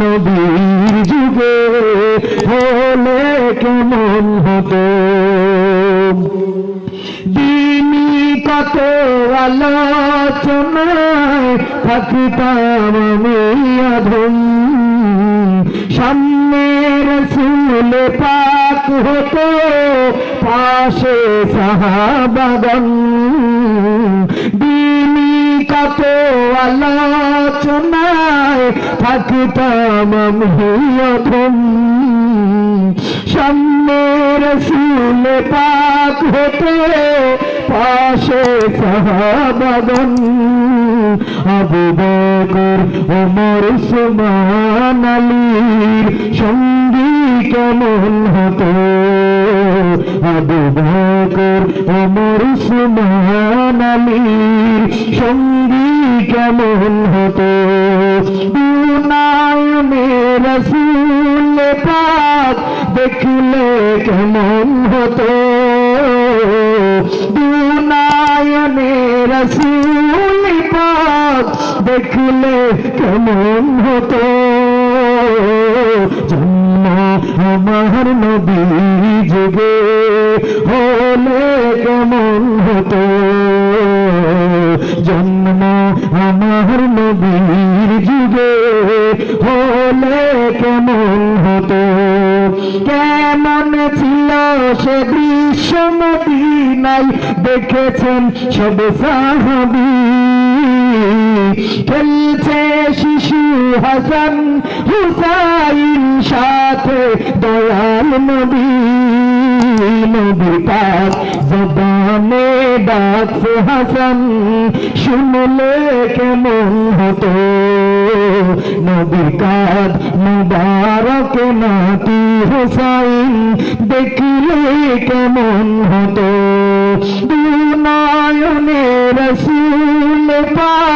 নবীর যুগে হলে কেমন হতো? দিনী কত আলোচনায় থাকতাম আমি অধম সামনের রসুল পাক হতো, পাশে সাহাবাগন থাকতাম আমি অধম সামনের রসুল পাক হতে পাশে সাহাবাগন আবু বকর, ওমর সুমান আলীর সঙ্গী কেমন হতো? আবু বকর, ওমর সুমান আলীর সঙ্গী কেমন হতো? দুনায়নে রসুল পাক দেখলে কেমন হতো? দুনায়নে রসুল পাক দেখলে কেমন হতো? জন্ম আমার নবী যুগে হলে কেমন হতো? জন্ম আমার নবীর যুগে হলে কেমন হতো? কেমন ছিল সে দৃশ্য মদিনাই দেখেছেন সব সাহাবি। খেলছে শিশু হাসান হুসাইন সাথে দয়াল নবী নবী পাক জবানে ডাকছে হাসান শুনলে কেমন হতো নবী কাদ মুবারক নাতি হুসাইন দেখলে কেমন হতো দুনায়নে রসুল পাক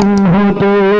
to